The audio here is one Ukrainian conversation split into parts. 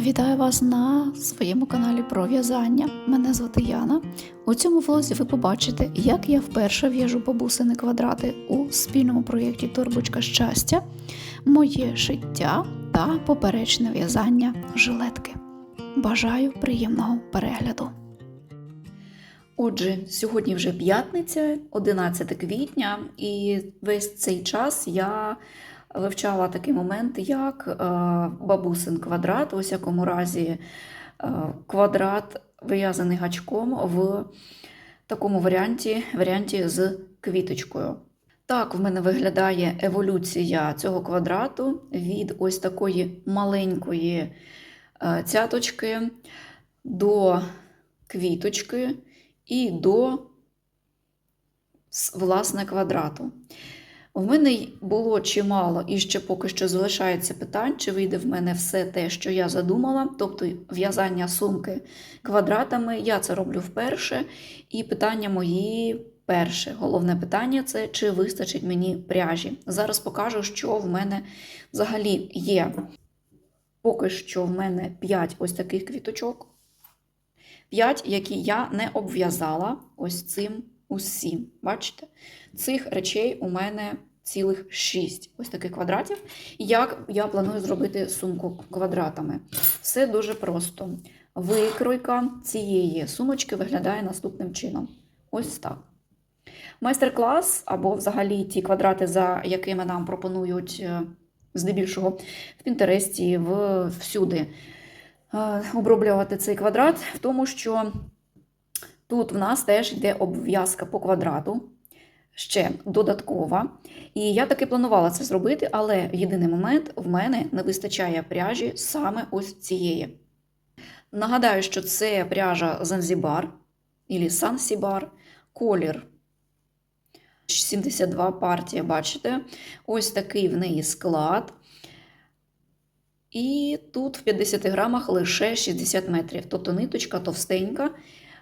Вітаю вас на своєму каналі про в'язання. Мене звати Яна. У цьому влозі ви побачите, як я вперше в'яжу бабусини квадрати у спільному проєкті Торбочка щастя, моє шиття та поперечне в'язання жилетки. Бажаю приємного перегляду. Отже, сьогодні вже п'ятниця, 11 квітня, і весь цей час я вивчала такий момент, як е, бабусин квадрат, у всякому разі, е, квадрат вив'язаний гачком в такому варіанті, варіанті з квіточкою. Так, в мене виглядає еволюція цього квадрату від ось такої маленької е, цяточки до квіточки і до власне квадрату. У мене було чимало і ще поки що залишається питань, чи вийде в мене все те, що я задумала, тобто в'язання сумки квадратами. Я це роблю вперше. І питання мої перше. Головне питання це чи вистачить мені пряжі. Зараз покажу, що в мене взагалі є. Поки що в мене 5 ось таких квіточок. 5, які я не обв'язала ось цим усім. Бачите? Цих речей у мене цілих 6 ось таких квадратів. Як я планую зробити сумку квадратами? Все дуже просто. Викройка цієї сумочки виглядає наступним чином. Ось так. Майстер-клас або взагалі ті квадрати, за якими нам пропонують е, здебільшого в Пінтересті, всюди е, оброблювати цей квадрат, в тому, що тут в нас теж йде обв'язка по квадрату, ще додаткова. І я таки планувала це зробити, але єдиний момент в мене не вистачає пряжі саме ось цієї. Нагадаю, що це пряжа Занзібар або Сансібар, колір 72 партія, бачите? Ось такий в неї склад. І тут в 50 грамах лише 60 метрів. Тобто ниточка товстенька.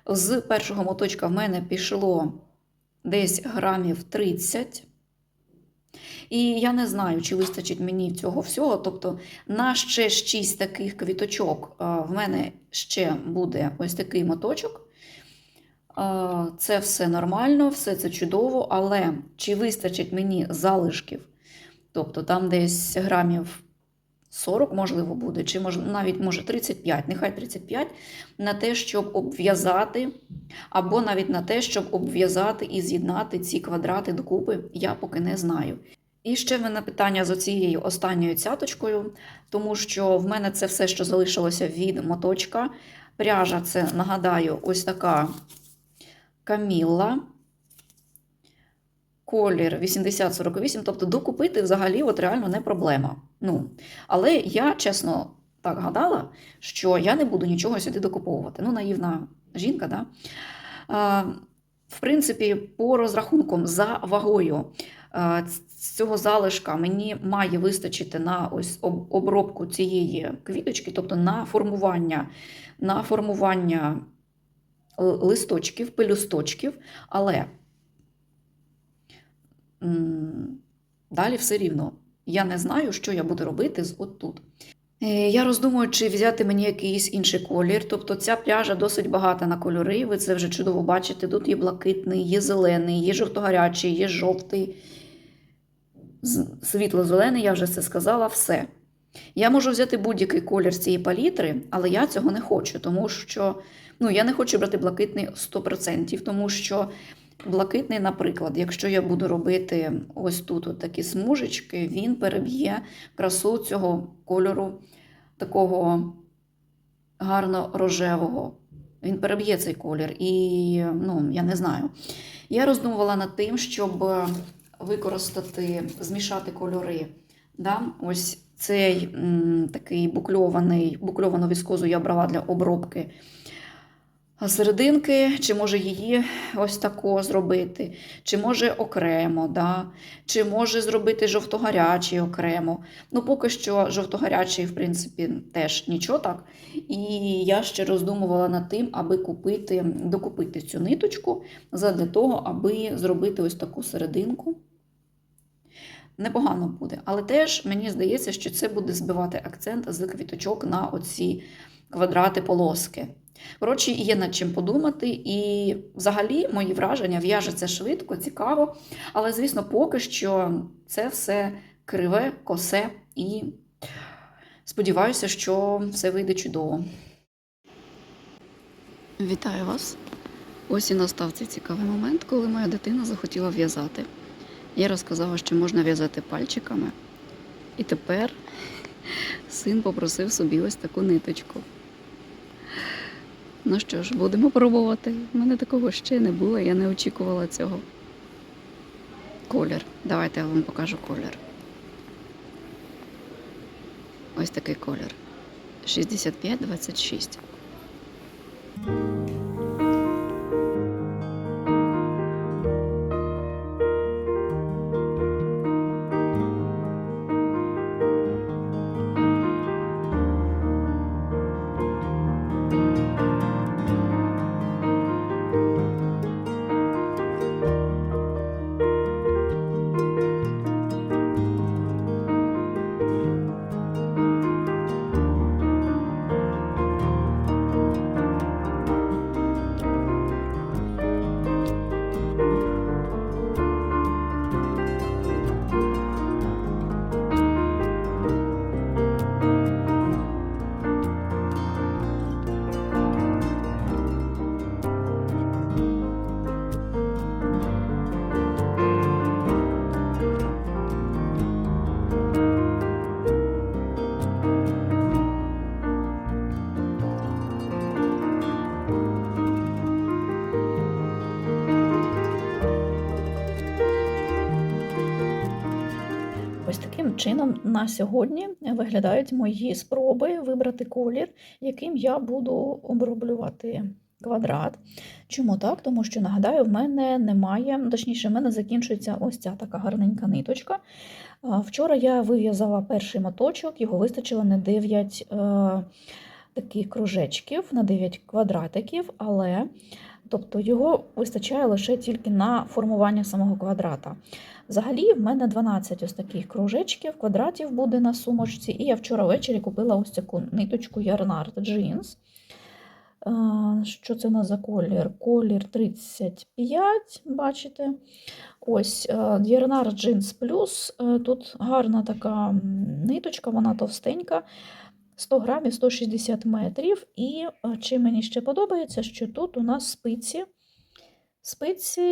З першого моточка в мене пішло десь грамів 30. І я не знаю, чи вистачить мені цього всього. Тобто, на ще 6 таких квіточок в мене ще буде ось такий моточок. Це все нормально, все це чудово, але чи вистачить мені залишків? Тобто там десь грамів 40, можливо, буде, чи може, навіть може 35, нехай 35, на те, щоб обв'язати, або навіть на те, щоб обв'язати і з'єднати ці квадрати докупи, я поки не знаю. І ще в мене питання з оцією останньою цяточкою, тому що в мене це все, що залишилося від моточка. Пряжа це, нагадаю, ось така камілла. Колір 80-48, тобто докупити взагалі от реально не проблема. Ну, але я чесно так гадала, що я не буду нічого сюди докуповувати. Ну, наївна жінка, да? А, в принципі, по розрахункам за вагою а, цього залишка мені має вистачити на ось об- обробку цієї квіточки, тобто на формування, на формування листочків, пелюсточків, але далі все рівно. Я не знаю, що я буду робити з отут. Е, Я роздумую, чи взяти мені якийсь інший колір. Тобто ця пряжа досить багата на кольори, ви це вже чудово бачите. Тут є блакитний, є зелений, є жовто-гарячий, є жовтий, світло-зелений, я вже це сказала, все. Я можу взяти будь-який колір з цієї палітри, але я цього не хочу, тому що ну, я не хочу брати блакитний 100%, тому що блакитний, наприклад, якщо я буду робити ось тут от такі смужечки, він переб'є красу цього кольору такого гарно рожевого. Він переб'є цей колір. І ну, я не знаю. Я роздумувала над тим, щоб використати, змішати кольори. Да? Ось цей м, такий букльований, букльовану віскозу я брала для обробки серединки, чи може її ось тако зробити, чи може окремо, да? чи може зробити жовто-гарячий окремо. Ну, поки що жовто-гарячий, в принципі, теж нічого так. І я ще роздумувала над тим, аби купити, докупити цю ниточку задля того, аби зробити ось таку серединку. непогано буде. Але теж мені здається, що це буде збивати акцент з квіточок на оці квадрати полоски. Коротше, є над чим подумати, і взагалі мої враження в'яжеться швидко, цікаво. Але, звісно, поки що це все криве, косе і сподіваюся, що все вийде чудово. Вітаю вас! Ось і настав цей цікавий момент, коли моя дитина захотіла в'язати. Я розказала, що можна в'язати пальчиками, і тепер син попросив собі ось таку ниточку. Ну що ж, будемо пробувати. У мене такого ще не було, я не очікувала цього. Колір. Давайте я вам покажу колір. Ось такий колір. 65-26. Чином на сьогодні виглядають мої спроби вибрати колір, яким я буду оброблювати квадрат. Чому так? Тому що, нагадаю, в мене немає, точніше, в мене закінчується ось ця така гарненька ниточка. Вчора я вив'язала перший моточок, його вистачило на 9 е, таких кружечків, на 9 квадратиків, але тобто його вистачає лише тільки на формування самого квадрата. Взагалі, в мене 12 ось таких кружечків, квадратів буде на сумочці, і я вчора ввечері купила ось таку ниточку Jeans. Е, Що це у нас за колір? Колір 35, бачите. Ось е, Yarnard Jeans Plus. Е, Тут гарна така ниточка, вона товстенька. 100 грамів 160 метрів. І е, чим мені ще подобається, що тут у нас спиці. Спиці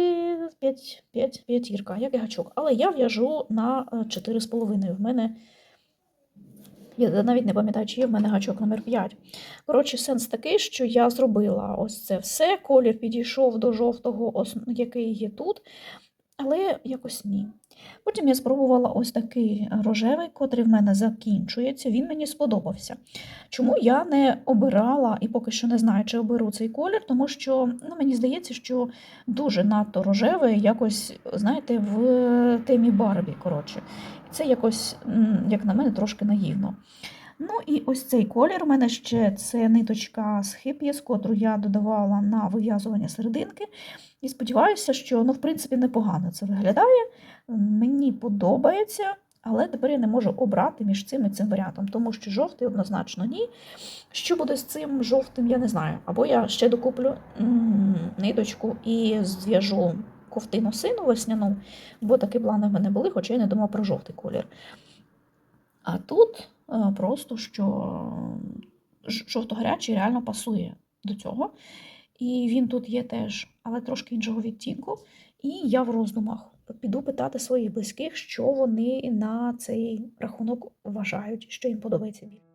5, 5, п'ятірка, як і гачок. Але я в'яжу на е, 4,5. В мене, я навіть не пам'ятаю, чи є в мене гачок номер 5. Коротше, сенс такий, що я зробила ось це все. Колір підійшов до жовтого, який є тут, але якось ні. Потім я спробувала ось такий рожевий, котрий в мене закінчується. Він мені сподобався. Чому я не обирала і поки що не знаю, чи оберу цей колір, тому що ну, мені здається, що дуже надто рожевий, якось, знаєте, в темі Барбі. коротше. Це якось, як на мене, трошки наївно. Ну і ось цей колір у мене ще це ниточка з хип'єс, котру я додавала на вив'язування серединки. І сподіваюся, що ну, в принципі непогано це виглядає. Мені подобається, але тепер я не можу обрати між цим і цим варіантом, тому що жовтий однозначно ні. Що буде з цим жовтим, я не знаю. Або я ще докуплю ниточку і зв'яжу ковтину сину весняну, бо такі плани в мене були, хоча я не думала про жовтий колір. А тут е, просто що жовто-гарячий реально пасує до цього. І він тут є теж, але трошки іншого відтінку. І я в роздумах піду питати своїх близьких, що вони на цей рахунок вважають, що їм подобається більше.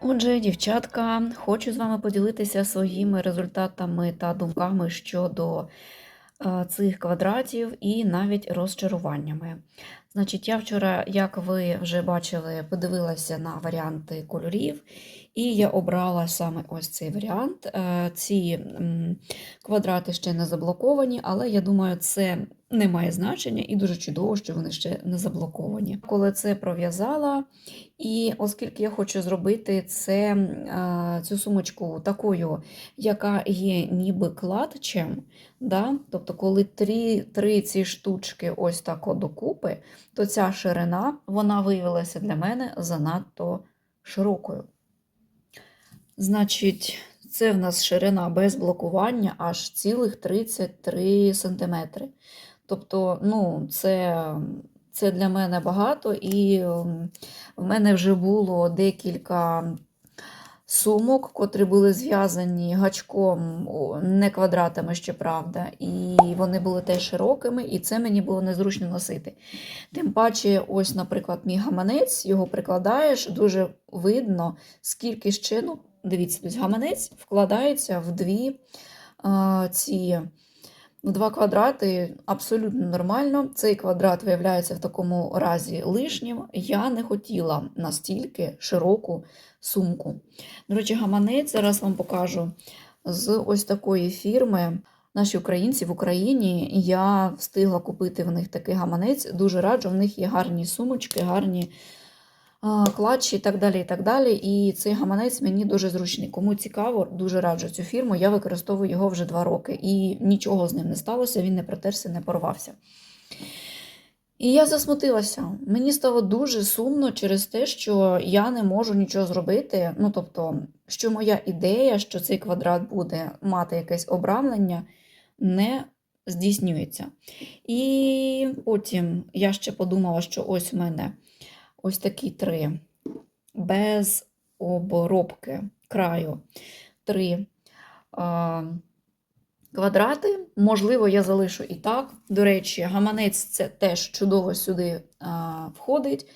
Отже, дівчатка, хочу з вами поділитися своїми результатами та думками щодо е, цих квадратів і навіть розчаруваннями. Значить, я вчора, як ви вже бачили, подивилася на варіанти кольорів, і я обрала саме ось цей варіант. Е, Ці квадрати ще не заблоковані, але я думаю, це не має значення і дуже чудово, що вони ще не заблоковані. Коли це пров'язала, і оскільки я хочу зробити це, е, цю сумочку такою, яка є ніби кладчем, да? тобто, коли три, три ці штучки ось так докупи, то ця ширина вона виявилася для мене занадто широкою. Значить, це в нас ширина без блокування аж цілих 33 см. Тобто, ну, це, це для мене багато, і в мене вже було декілька сумок, котрі були зв'язані гачком, не квадратами, щоправда, і вони були теж широкими, і це мені було незручно носити. Тим паче, ось, наприклад, мій гаманець, його прикладаєш, дуже видно, скільки ще, ну, дивіться, тобто гаманець вкладається в дві а, ці. В два квадрати абсолютно нормально. Цей квадрат виявляється в такому разі лишнім. Я не хотіла настільки широку сумку. До речі, гаманець зараз вам покажу з ось такої фірми. Наші українці в Україні я встигла купити в них такий гаманець. Дуже раджу, в них є гарні сумочки, гарні клатчі і так далі. І так далі. І цей гаманець мені дуже зручний. Кому цікаво, дуже раджу цю фірму. Я використовую його вже два роки, і нічого з ним не сталося, він не протерся, не порвався. І я засмутилася. Мені стало дуже сумно через те, що я не можу нічого зробити. Ну, тобто, що моя ідея, що цей квадрат буде мати якесь обрамлення, не здійснюється. І потім я ще подумала, що ось у мене ось такі три, без обробки краю три а, квадрати. Можливо, я залишу і так. До речі, гаманець це теж чудово сюди а, входить.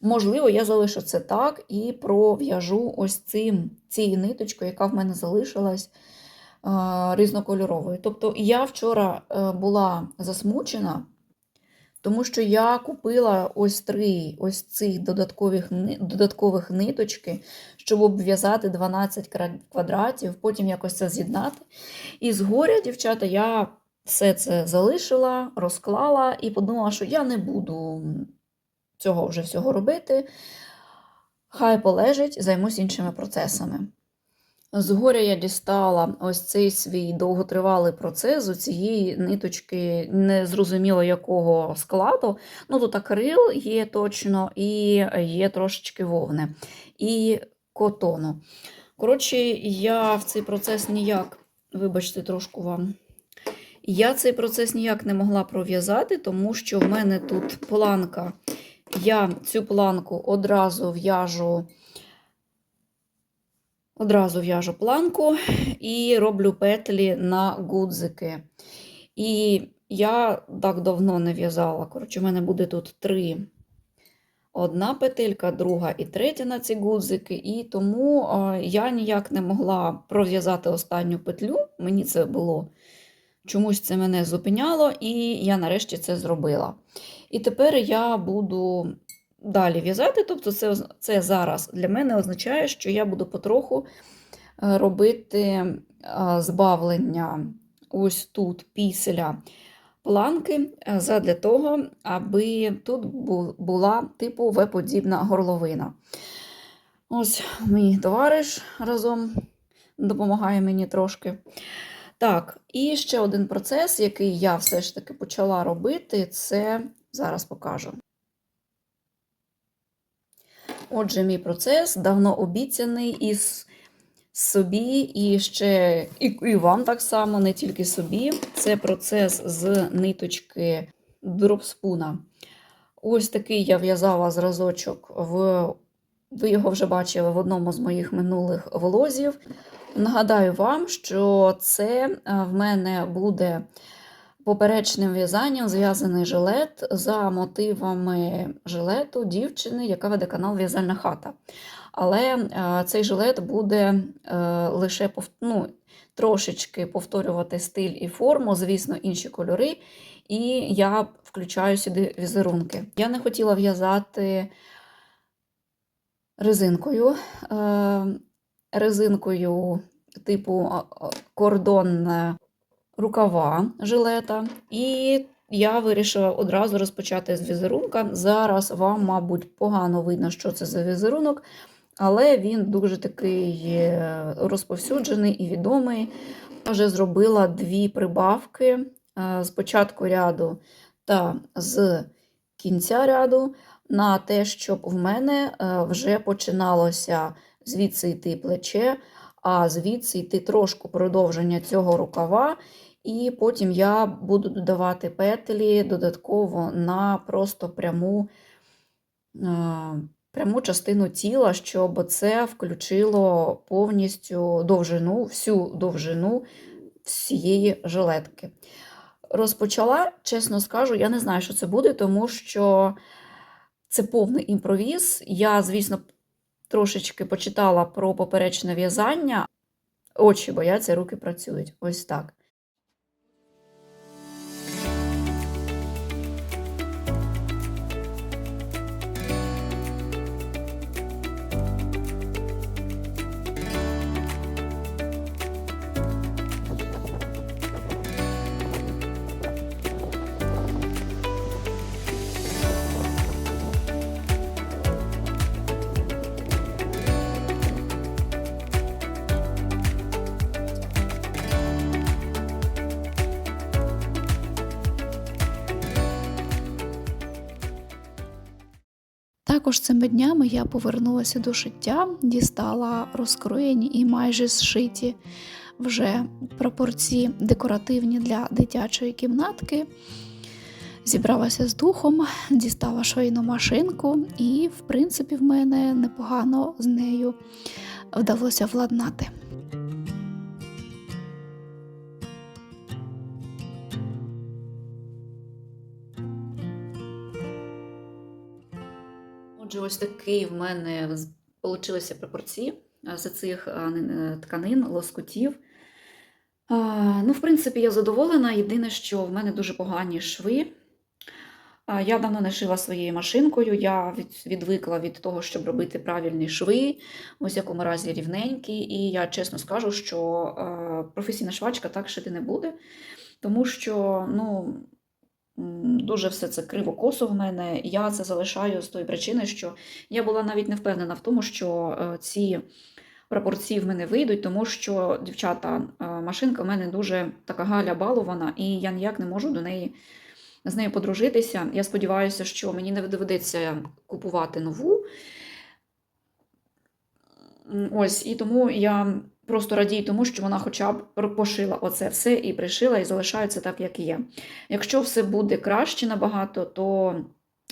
Можливо, я залишу це так і пров'яжу ось цим, цією ниточкою, яка в мене залишилась різнокольоровою. Тобто я вчора е, була засмучена. Тому що я купила ось три ось цих додаткових додаткових ниточки, щоб обв'язати 12 квадратів, потім якось це з'єднати. І згоря, дівчата, я все це залишила, розклала і подумала, що я не буду цього вже всього робити. Хай полежить, займусь іншими процесами. Згоря я дістала ось цей свій довготривалий процес з цієї ниточки, незрозуміло якого складу. Ну, тут акрил є точно, і є трошечки вовни, і котону. Коротше, я в цей процес ніяк, вибачте, трошку вам. Я цей процес ніяк не могла пров'язати, тому що в мене тут планка. Я цю планку одразу в'яжу. Одразу в'яжу планку і роблю петлі на гудзики. І я так давно не в'язала. Коротше, у мене буде тут три. Одна петелька, друга і третя на ці гудзики, і тому я ніяк не могла пров'язати останню петлю. Мені це було чомусь це мене зупиняло, і я нарешті це зробила. І тепер я буду далі в'язати. Тобто, це, це зараз для мене означає, що я буду потроху е, робити е, збавлення ось тут після планки, е, задля того, аби тут була типу В-подібна горловина. Ось мій товариш разом допомагає мені трошки. Так, і ще один процес, який я все ж таки почала робити, це зараз покажу. Отже, мій процес давно обіцяний і собі, і ще і, і вам так само, не тільки собі. Це процес з ниточки дропспуна. Ось такий я в'язала зразочок, в, ви його вже бачили в одному з моїх минулих влозів. Нагадаю вам, що це е, в мене буде поперечним в'язанням зв'язаний жилет за мотивами жилету дівчини, яка веде канал В'язальна хата. Але е, цей жилет буде е, лише ну, трошечки повторювати стиль і форму, звісно, інші кольори. І я включаю сюди візерунки. Я не хотіла в'язати резинкою. Е, резинкою типу кордон рукава жилета. І я вирішила одразу розпочати з візерунка. Зараз вам, мабуть, погано видно, що це за візерунок, але він дуже такий е, розповсюджений і відомий. Я вже зробила дві прибавки е, з початку ряду та з кінця ряду на те, щоб в мене е, вже починалося звідси йти плече, а звідси йти трошку продовження цього рукава. І потім я буду додавати петлі додатково на просто пряму, пряму частину тіла, щоб це включило повністю довжину, всю довжину всієї жилетки. Розпочала, чесно скажу, я не знаю, що це буде, тому що це повний імпровіз. Я, звісно, трошечки почитала про поперечне в'язання. Очі бояться, руки працюють. Ось так. Цими днями я повернулася до шиття, дістала розкроєні і майже зшиті вже пропорції декоративні для дитячої кімнатки. Зібралася з духом, дістала швейну машинку, і, в принципі, в мене непогано з нею вдалося владнати. Ось такий в мене получилися пропорції а, з цих тканин, лоскутів. Ну, в принципі, я задоволена. Єдине, що в мене дуже погані шви. Я давно не шила своєю машинкою, я від, відвикла від того, щоб робити правильні шви, в усякому разі рівненькі. І я чесно скажу, що е, професійна швачка так шити не буде, тому що ну, дуже все це криво-косо в мене. Я це залишаю з тої причини, що я була навіть не впевнена в тому, що е, ці пропорції в мене вийдуть, тому що дівчата, е, машинка в мене дуже така галя балована, і я ніяк не можу до неї з нею подружитися. Я сподіваюся, що мені не доведеться купувати нову. Ось, і тому я просто радію тому, що вона хоча б пошила оце все і пришила, і залишається так, як є. Якщо все буде краще набагато, то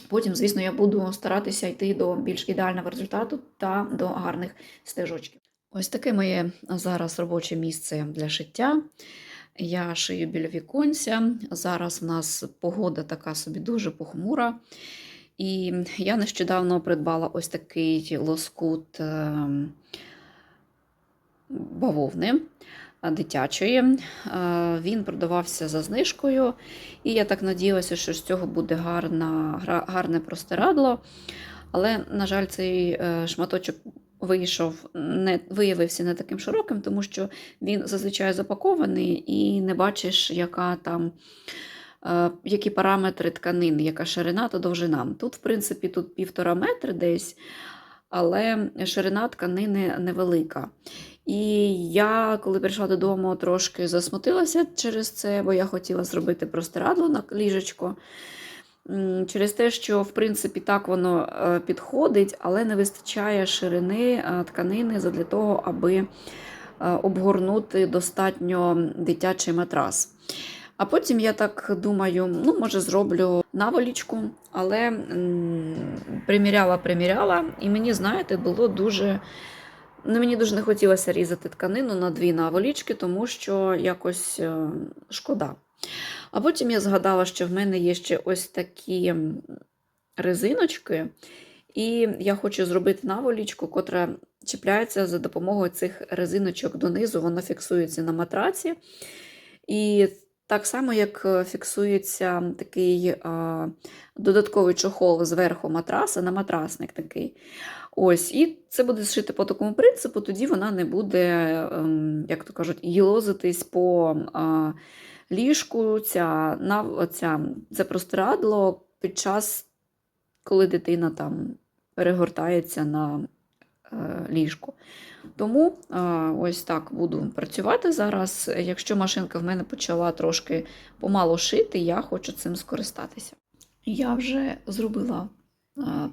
потім, звісно, я буду старатися йти до більш ідеального результату та до гарних стежочків. Ось таке моє зараз робоче місце для шиття. Я шию біля віконця. Зараз в нас погода така собі дуже похмура. І я нещодавно придбала ось такий лоскут ем, бавовни дитячої. Е, Він продавався за знижкою, і я так надіялася, що з цього буде гарна, гарне простирадло. Але, на жаль, цей е, шматочок вийшов, не, виявився не таким широким, тому що він зазвичай запакований і не бачиш, яка там. е, Які параметри тканини, яка ширина та довжина. Тут, в принципі, тут півтора метри десь, але ширина тканини невелика. І я, коли прийшла додому, трошки засмутилася через це, бо я хотіла зробити простирадло на ліжечко. Через те, що в принципі так воно е, підходить, але не вистачає ширини е, тканини для того, аби е, обгорнути достатньо дитячий матрас. А потім я так думаю, ну, може, зроблю наволічку, але приміряла, приміряла, і мені, знаєте, було дуже. Ну, мені дуже не хотілося різати тканину на дві наволічки, тому що якось е, шкода. А потім я згадала, що в мене є ще ось такі резиночки, І я хочу зробити наволічку, котра чіпляється за допомогою цих резиночок донизу, вона фіксується на матраці. І так само, як е, фіксується такий а, додатковий чохол зверху матраса на матрасник такий. Ось, І це буде зшити по такому принципу, тоді вона не буде, ем, як то кажуть, їлозитись по ліжку. Ця, ця, це простирадло під час, коли дитина там перегортається на е, ліжку. Тому ось так буду працювати зараз. Якщо машинка в мене почала трошки помало шити, я хочу цим скористатися. Я вже зробила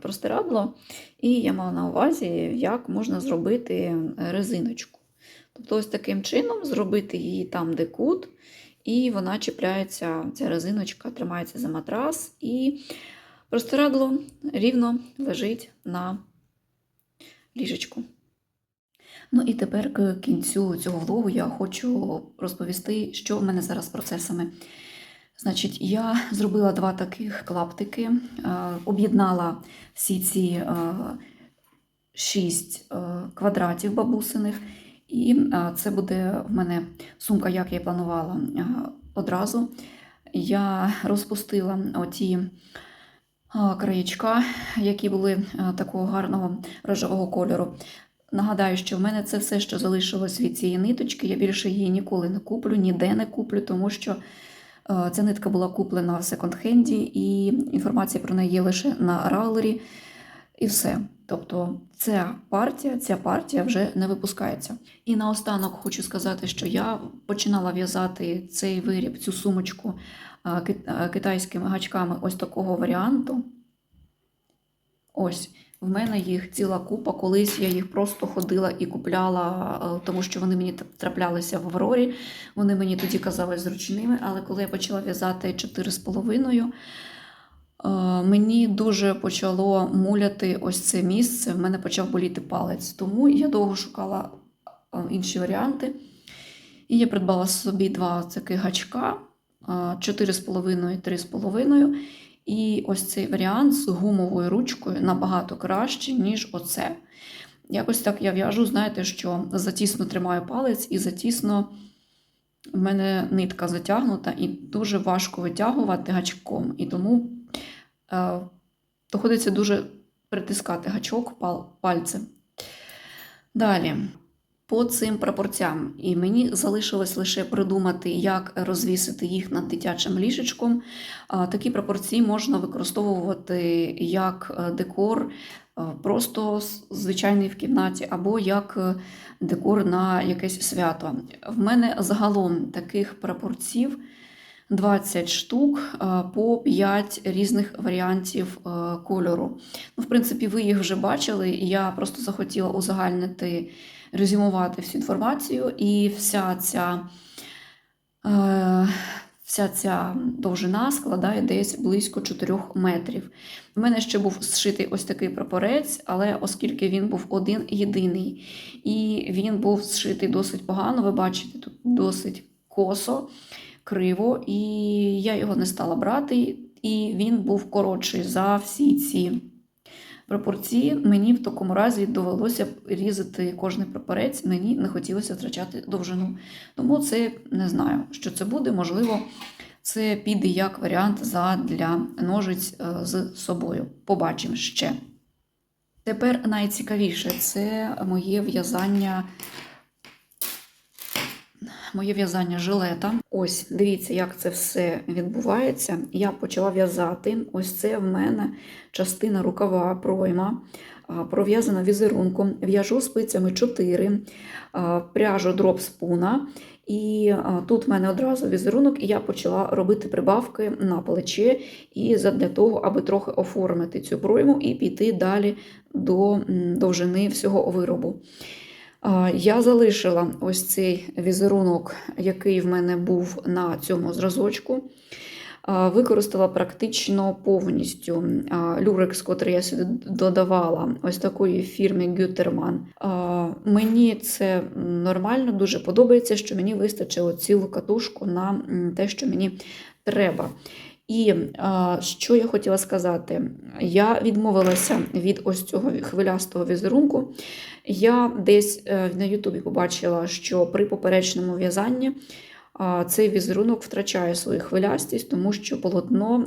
простирадло, і я мала на увазі, як можна зробити резиночку. Тобто, ось таким чином зробити її там, де кут, і вона чіпляється, ця резиночка тримається за матрас, і простирадло рівно лежить на ліжечку. Ну і тепер к кінцю цього влогу я хочу розповісти, що в мене зараз з процесами. Значить, я зробила два таких клаптики, е, об'єднала всі ці е, шість е, квадратів бабусиних, і це буде в мене сумка, як я планувала одразу. Я розпустила оті краєчка, які були такого гарного рожевого кольору. Нагадаю, що в мене це все, що залишилось від цієї ниточки. Я більше її ніколи не куплю, ніде не куплю, тому що ця нитка була куплена в секонд-хенді, і інформація про неї є лише на ралері, і все. Тобто ця партія, ця партія вже не випускається. І наостанок хочу сказати, що я починала в'язати цей виріб, цю сумочку е, е, китайськими гачками ось такого варіанту. Ось. В мене їх ціла купа. Колись я їх просто ходила і купляла, е, тому що вони мені траплялися в Аврорі. Вони мені тоді казались зручними, але коли я почала в'язати 4,5, е, мені дуже почало муляти ось це місце. В мене почав боліти палець. Тому я довго шукала е, інші варіанти. І я придбала собі два таких гачка 4,5 і 3,5. І ось цей варіант з гумовою ручкою набагато краще, ніж оце. Якось так я в'яжу, знаєте, що затісно тримаю палець і затісно в мене нитка затягнута, і дуже важко витягувати гачком. І тому е, доходиться дуже притискати гачок пал, пальцем. Далі. По цим пропорціям, і мені залишилось лише придумати, як розвісити їх над дитячим ліжечком. Такі пропорції можна використовувати як е, декор, е, просто звичайний в кімнаті, або як е, декор на якесь свято. В мене загалом таких пропорцій 20 штук по 5 різних варіантів кольору. Ну, в принципі, ви їх вже бачили, і я просто захотіла узагальнити, резюмувати всю інформацію, і вся ця. Е, Вся ця довжина складає десь близько 4 метрів. У мене ще був зшитий ось такий прапорець, але оскільки він був один єдиний, і він був зшитий досить погано, ви бачите, тут досить косо, криво, і я його не стала брати, і він був коротший за всі ці пропорції. Мені в такому разі довелося б різати кожний прапорець, мені не хотілося втрачати довжину. Тому це не знаю, що це буде. Можливо, це піде як варіант для ножиць е, з собою. Побачимо ще. Тепер найцікавіше це моє в'язання. Моє в'язання жилета. Ось, дивіться, як це все відбувається. Я почала в'язати. Ось це в мене частина рукава пройма, пров'язана візерунком. В'яжу спицями 4, пряжу дроп спуна. І тут в мене одразу візерунок, і я почала робити прибавки на плече і для того, аби трохи оформити цю пройму і піти далі до довжини всього виробу. Я залишила ось цей візерунок, який в мене був на цьому зразочку. Використала практично повністю люрекс, котрий я сюди додавала, ось такої фірми. А, Мені це нормально, дуже подобається, що мені вистачило цілу катушку на те, що мені треба. І що я хотіла сказати? Я відмовилася від ось цього хвилястого візерунку. Я десь е, на Ютубі побачила, що при поперечному в'язанні цей візерунок втрачає свою хвилястість, тому що полотно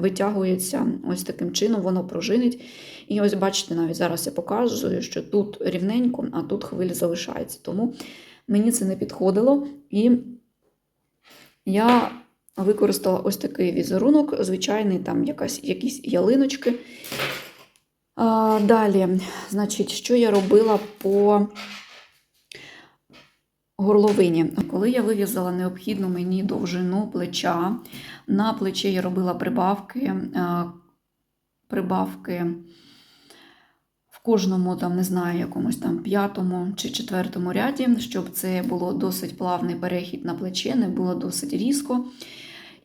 витягується ось таким чином, воно пружинить. І ось бачите, навіть зараз я показую, що тут рівненько, а тут хвиль залишається. Тому мені це не підходило. І я використала ось такий візерунок, звичайний, там якась, якісь ялиночки. А, далі, значить, що я робила по горловині? Коли я вив'язала необхідну мені довжину плеча, на плече я робила прибавки, прибавки в кожному, там, не знаю, якомусь там п'ятому чи четвертому ряді, щоб це було досить плавний перехід на плече, не було досить різко.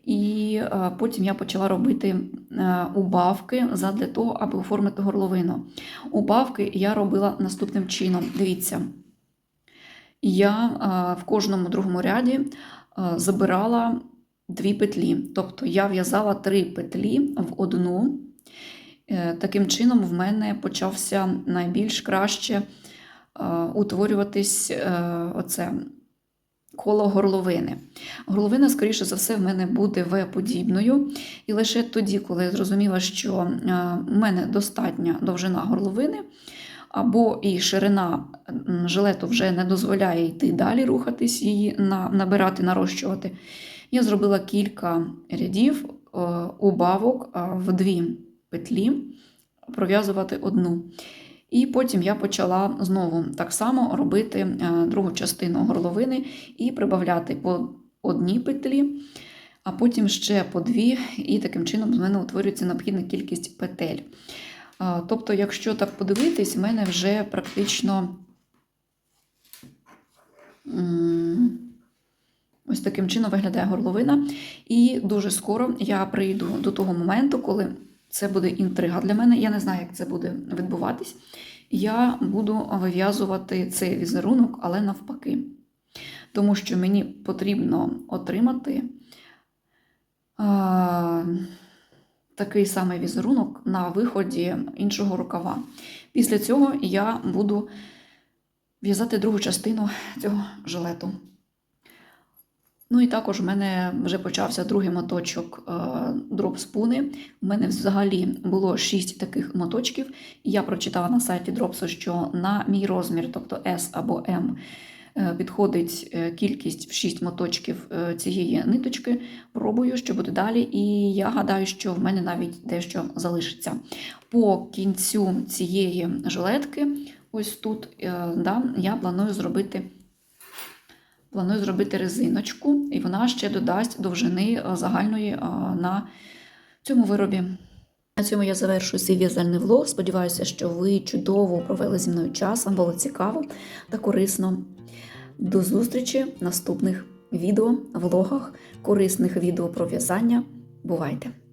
І е, потім я почала робити е, убавки задля того, аби оформити горловину. Убавки я робила наступним чином. Дивіться, я е, в кожному другому ряді забирала дві петлі. Тобто я в'язала три петлі в одну. Таким чином, в мене почався найбільш краще утворюватись оце коло горловини. Горловина, скоріше за все, в мене буде В-подібною. І лише тоді, коли я зрозуміла, що е, в мене достатня довжина горловини, або і ширина жилету вже не дозволяє йти далі, рухатись її, набирати, нарощувати. Я зробила кілька рядів е, убавок е, в дві петлі, пров'язувати одну. І потім я почала знову так само робити е, другу частину горловини і прибавляти по одній петлі, а потім ще по дві, і таким чином з мене утворюється необхідна кількість петель. Е, Тобто, якщо так подивитись, в мене вже практично ось таким чином виглядає горловина. І дуже скоро я прийду до того моменту, коли це буде інтрига для мене. Я не знаю, як це буде відбуватись. Я буду вив'язувати цей візерунок, але навпаки. Тому що мені потрібно отримати а, такий самий візерунок на виході іншого рукава. Після цього я буду в'язати другу частину цього жилету. Ну і також в мене вже почався другий моточок е, дроп-спуни. У мене взагалі було 6 таких моточків. Я прочитала на сайті дропсу, що на мій розмір, тобто S або M, е, підходить е, кількість в 6 моточків цієї ниточки. Пробую, що буде далі. І я гадаю, що в мене навіть дещо залишиться. По кінцю цієї жилетки, ось тут, да, я планую зробити. Планую зробити резиночку, і вона ще додасть довжини е, загальної е, на цьому виробі. На цьому я завершую свій в'язальний влог. Сподіваюся, що ви чудово провели зі мною час, вам було цікаво та корисно. До зустрічі в наступних відео, влогах, корисних відео про в'язання. Бувайте!